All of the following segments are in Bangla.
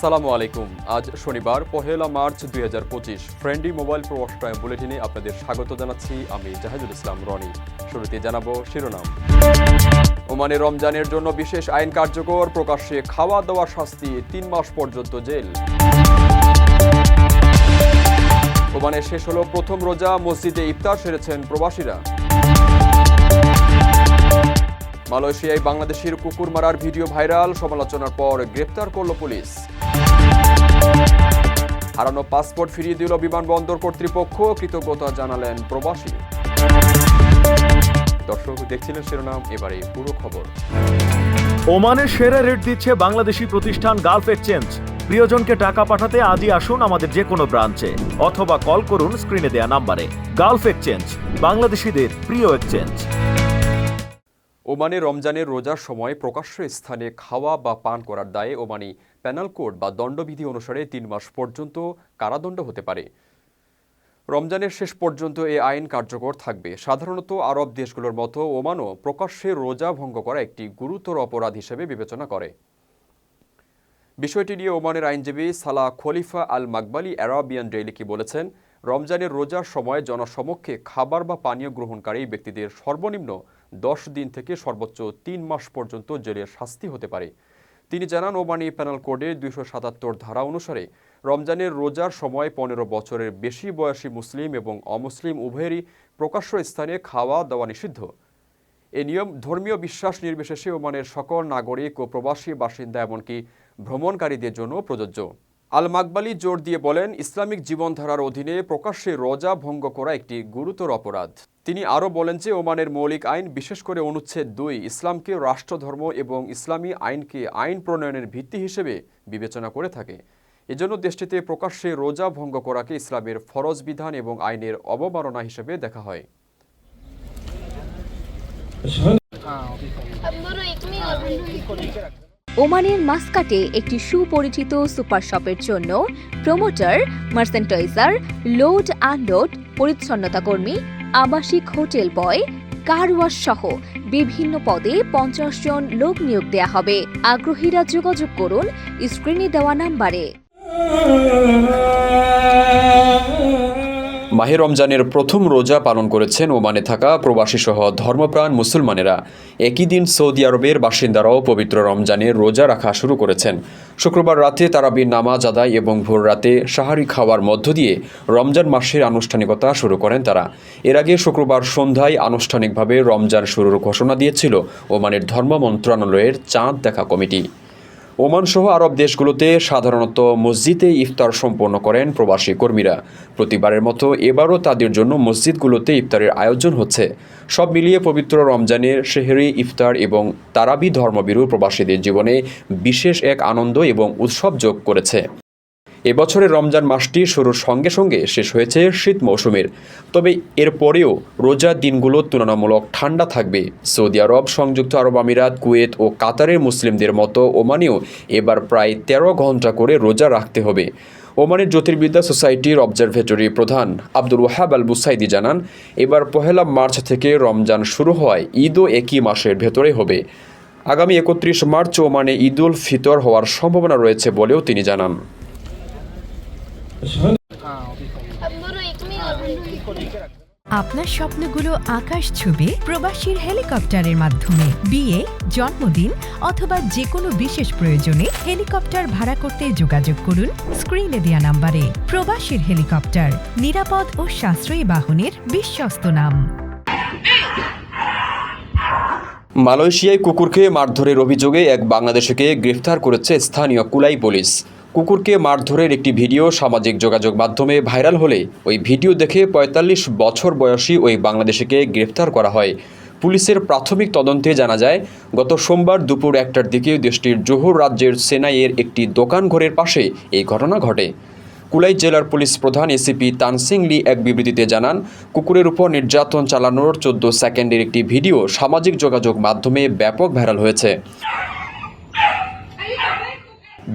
আসসালামু আলাইকুম। আজ শনিবার, পহেলা মার্চ দুই হাজার পঁচিশ। ফ্রেন্ডলি মোবাইল প্রবাস টাইম বুলেটিনে আপনাদের স্বাগত জানাচ্ছি আমি জাহাজুল ইসলাম রনি। শুরুতে জানাব শিরোনাম। ওমানে রমজানের জন্য বিশেষ আইন কার্যকর, প্রকাশ্যে খাওয়া দাওয়া শাস্তি, তিন মাস পর্যন্ত জেল। ওমানে শেষ হলো প্রথম রোজা, মসজিদে ইফতার সেরেছেন প্রবাসীরা। মালয়েশিয়ায় বাংলাদেশের কুকুর মারার ভিডিও ভাইরাল, সমালোচনার পর গ্রেপ্তার করল পুলিশ। হারানো পাসপোর্ট ফিরিয়ে দিল বিমানবন্দর কর্তৃপক্ষ, কৃতজ্ঞতা জানালেন প্রবাসী। দর্শক, দেখছিলেন শিরোনাম, এবারে পুরো খবর। ওমানের সেরা রেট দিচ্ছে বাংলাদেশি প্রতিষ্ঠান গালফ এক্সচেঞ্জ। প্রিয়জনকে টাকা পাঠাতে আজই আসুন আমাদের যে কোনো ব্রাঞ্চে, অথবা কল করুন স্ক্রিনে দেয়া নাম্বারে। গালফ এক্সচেঞ্জ, বাংলাদেশিদের প্রিয় এক্সচেঞ্জ। ওমানে রমজানের রোজার সময় প্রকাশ্য স্থানে খাওয়া বা পান করার দায়ে ওমানি প্যানাল কোড বা দণ্ডবিধি অনুসারে তিন মাস পর্যন্ত কারাদণ্ড হতে পারে। রমজানের শেষ পর্যন্ত এ আইন কার্যকর থাকবে। সাধারণত আরব দেশগুলোর মতো ওমানও প্রকাশ্যে রোজা ভঙ্গ করা একটি গুরুতর অপরাধ হিসেবে বিবেচনা করে। বিষয়টি নিয়ে ওমানের আইনজীবী সালা খলিফা আল মাকবালি অ্যারাবিয়ান ডেইলিকে বলেছেন, রমজানের রোজার সময় জনসমক্ষে খাবার বা পানীয় গ্রহণকারী ব্যক্তিদের সর্বনিম্ন দশ দিন থেকে সর্বোচ্চ তিন মাস পর্যন্ত জেলের শাস্তি হতে পারে। তিনি জানান, ওমানি প্যানাল কোডের দুইশো সাতাত্তর ধারা অনুসারে রমজানের রোজার সময় পনেরো বছরের বেশি বয়সী মুসলিম এবং অমুসলিম উভয়েরই প্রকাশ্য স্থানে খাওয়া দাওয়া নিষিদ্ধ। এ নিয়ম ধর্মীয় বিশ্বাস নির্বিশেষে ওমানের সকল নাগরিক ও প্রবাসী বাসিন্দা, এমনকি ভ্রমণকারীদের জন্য প্রযোজ্য। আল মাকবালি জোর দিয়ে বলেন ইসলামিক জীবনধারার অধীনে প্রকাশ্যে রোজা ভঙ্গ করা একটি গুরুতর অপরাধ। তিনি আরও বলেন যে ওমানের মৌলিক আইন বিশেষ করে অনুচ্ছেদ দুই ইসলামকে রাষ্ট্রধর্ম এবং ইসলামী আইনকে আইন প্রণয়নের ভিত্তি হিসেবে বিবেচনা করে থাকে। এজন্য দেশটিতে প্রকাশ্যে রোজা ভঙ্গ করাকে ইসলামের ফরজ বিধান এবং আইনের অবমাননা হিসেবে দেখা হয়। ikmi or ওমানের মাস্কাটে একটি সুপরিচিত সুপার শপের জন্য প্রমোটার, মার্সেন্টাইজার, লোড আনলোড পরিচ্ছন্নতা কর্মী, আবাসিক হোটেল বয় কারওয়াশ সহ বিভিন্ন পদে পঞ্চাশ জন লোক নিয়োগ দেয়া হবে। আগ্রহীরা যোগাযোগ করুন স্ক্রিনে দেওয়া নাম্বারে। মাহে রমজানের প্রথম রোজা পালন করেছেন ওমানে থাকা প্রবাসী সহ ধর্মপ্রাণ মুসলমানেরা। একই দিন সৌদি আরবের বাসিন্দারাও পবিত্র রমজানের রোজা রাখা শুরু করেছেন। শুক্রবার রাতে তারাবির নামাজ আদায় এবং ভোর রাতে সাহারি খাওয়ার মধ্য দিয়ে রমজান মাসের আনুষ্ঠানিকতা শুরু করেন তারা। এর আগে শুক্রবার সন্ধ্যায় আনুষ্ঠানিকভাবে রমজান শুরুর ঘোষণা দিয়েছিল ওমানের ধর্ম মন্ত্রণালয়ের চাঁদ দেখা কমিটি। ওমান সহ আরব দেশগুলোতে সাধারণত মসজিদে ইফতার সম্পন্ন করেন প্রবাসী কর্মীরা। প্রতিবারের মতো এবারও তাদের জন্য মসজিদগুলোতে ইফতারের আয়োজন হচ্ছে। সব মিলিয়ে পবিত্র রমজানের শেহরি ইফতার এবং তারাবি ধর্মবিরু প্রবাসীদের জীবনে বিশেষ এক আনন্দ এবং উৎসব যোগ করেছে। এবছরের রমজান মাসটি শুরুর সঙ্গে সঙ্গে শেষ হয়েছে শীত মৌসুমের। তবে এর পরেও রোজার দিনগুলো তুলনামূলক ঠান্ডা থাকবে। সৌদি আরব, সংযুক্ত আরব আমিরাত, কুয়েত ও কাতারের মুসলিমদের মতো ওমানেও এবার প্রায় তেরো ঘণ্টা করে রোজা রাখতে হবে। ওমানের জ্যোতির্বিদ্যা সোসাইটির অবজারভেটরি প্রধান আব্দুল ওয়াহাব আল বুসাইদি জানান, এবার পহেলা মার্চ থেকে রমজান শুরু হওয়ায় ঈদও একই মাসের ভেতরে হবে। আগামী একত্রিশ মার্চ ওমানে ঈদ উল ফিতর হওয়ার সম্ভাবনা রয়েছে বলেও তিনি জানান। আপনার স্বপ্নগুলো আকাশ ছুবে প্রবাসীর হেলিকপ্টারের মাধ্যমে। বিয়ে, জন্মদিন অথবা যে কোনো বিশেষ প্রয়োজনে হেলিকপ্টার ভাড়া করতে যোগাযোগ করুন স্ক্রিনে দেওয়া নাম্বারে। প্রবাসীর হেলিকপ্টার, নিরাপদ ও সাশ্রয়ী বাহনের বিশ্বস্ত নাম। মালয়েশিয়ায় কুকুরকে মারধরের অভিযোগে এক বাংলাদেশিকে গ্রেফতার করেছে স্থানীয় কুলাই পুলিশ। কুকুরকে মারধরের একটি ভিডিও সামাজিক যোগাযোগ মাধ্যমে ভাইরাল হলে ওই ভিডিও দেখে পঁয়তাল্লিশ বছর বয়সী ওই বাংলাদেশিকে গ্রেফতার করা হয়। পুলিশের প্রাথমিক তদন্তে জানা যায়, গত সোমবার দুপুর একটার দিকে দেশটির জোহর রাজ্যের সেনাইয়ের একটি দোকান ঘরের পাশে এই ঘটনা ঘটে। কুলাই জেলার পুলিশ প্রধান এসিপি তানসিং লি এক বিবৃতিতে জানান, কুকুরের উপর নির্যাতন চালানোর চোদ্দ সেকেন্ডের একটি ভিডিও সামাজিক যোগাযোগ মাধ্যমে ব্যাপক ভাইরাল হয়েছে।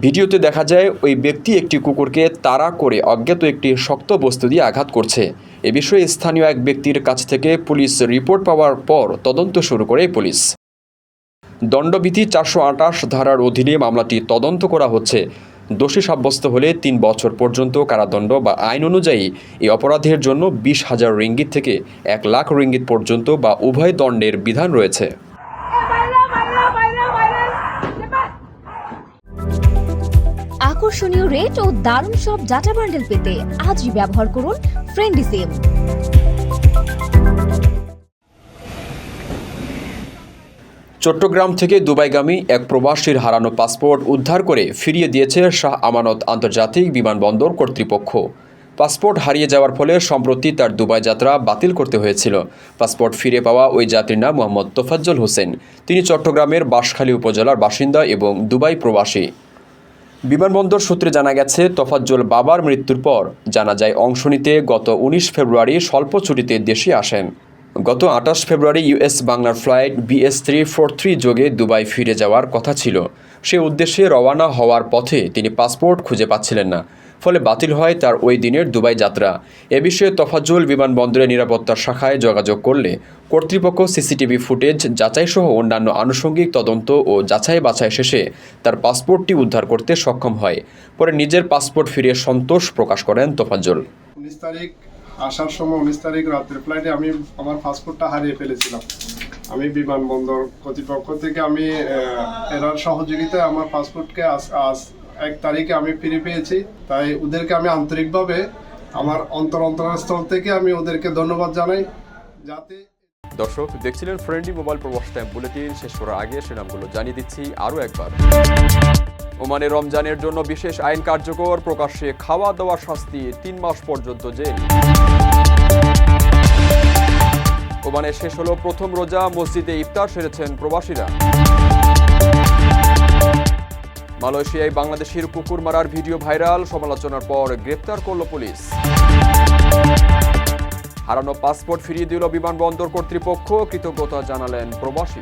ভিডিওতে দেখা যায় ওই ব্যক্তি একটি কুকুরকে তাড়া করে অজ্ঞাত একটি শক্ত বস্তু দিয়ে আঘাত করছে। এ বিষয়ে স্থানীয় এক ব্যক্তির কাছ থেকে পুলিশ রিপোর্ট পাওয়ার পর তদন্ত শুরু করে পুলিশ। দণ্ডবিধি চারশো আটাশ ধারার অধীনে মামলাটি তদন্ত করা হচ্ছে। দোষী সাব্যস্ত হলে তিন বছর পর্যন্ত কারাদণ্ড বা আইন অনুযায়ী এই অপরাধের জন্য বিশ হাজার রিঙ্গিত থেকে এক লাখ রিঙ্গিত পর্যন্ত বা উভয় দণ্ডের বিধান রয়েছে। আকর্ষণীয় রেট ও দারুণ সব ডাটা বান্ডেল পেতে আজই ব্যবহার করুন ফ্রেন্ডি সিম চট্টগ্রাম থেকে দুবাইগামী এক প্রবাসীর হারানো পাসপোর্ট উদ্ধার করে ফিরিয়ে দিয়েছে শাহ আমানত আন্তর্জাতিক বিমানবন্দর কর্তৃপক্ষ। পাসপোর্ট হারিয়ে যাওয়ার ফলে সম্প্রতি তার দুবাই যাত্রা বাতিল করতে হয়েছিল। পাসপোর্ট ফিরে পাওয়া ওই যাত্রীর নাম মোহাম্মদ তোফাজ্জল হোসেন। তিনি চট্টগ্রামের বাঁশখালী উপজেলার বাসিন্দা এবং দুবাই প্রবাসী। বিমানবন্দর সূত্রে জানা গেছে, তফাজ্জল বাবার মৃত্যুর পর জানা যায়, অংশ নিতে গত উনিশ ফেব্রুয়ারি স্বল্প ছুটিতে দেশে আসেন। গত আঠাশ ফেব্রুয়ারি ইউএস বাংলার flight BS three four three যোগে দুবাই ফিরে যাওয়ার কথা ছিল। সে উদ্দেশ্যে রওয়ানা হওয়ার পথে তিনি পাসপোর্ট খুঁজে পাচ্ছিলেন না। ফলে বাতিল হয় তার ওই দিনের দুবাই যাত্রা। এ বিষয়ে তফাজ্জুল বিমানবন্দরের নিরাপত্তা শাখায় যোগাযোগ করলে কর্তৃপক্ষ সিসিটিভি ফুটেজ যাচাইসহ অন্যান্য আনুষঙ্গিক তদন্ত ও যাচাই বাছাই শেষে তার পাসপোর্টটি উদ্ধার করতে সক্ষম হয়। পরে নিজের পাসপোর্ট ফিরিয়ে সন্তোষ প্রকাশ করেন তোফাজ্জল। তারিখ আসার সময়, উনিশ তারিখ রাত্রের ফ্লাইটে আমি আমার পাসপোর্টটা হারিয়ে ফেলেছিলাম। আমি বিমানবন্দর কর্তৃপক্ষ থেকে আমি এরার সহযোগিতায় আমার পাসপোর্টকে আজ আজ এক তারিখে আমি ফিরে পেয়েছি। তাই ওদেরকে আমি আন্তরিকভাবে আমার অন্তর অন্তরস্থল থেকে আমি ওদেরকে ধন্যবাদ জানাই। যাতে দর্শক, দেখছিলেন friendly mobile Probash time bulletin শেষ করার আগে সে নামগুলো জানিয়ে দিচ্ছি আরও একবার। ওমানে রমজানের জন্য বিশেষ আইন কার্যকর, প্রকাশ্যে খাওয়া দাওয়া শাস্তি তিন মাস পর্যন্ত জেল। ওমানে শেষ হলো প্রথম রোজা, মসজিদে ইফতার সেরেছেন প্রবাসীরা। মালয়েশিয়ায় বাংলাদেশের কুকুর মারার ভিডিও ভাইরাল। সমালোচনার পর গ্রেপ্তার করল পুলিশ। হারানো পাসপোর্ট ফিরিয়ে দিল বিমানবন্দর কর্তৃপক্ষ, কৃতজ্ঞতা জানালেন প্রবাসী।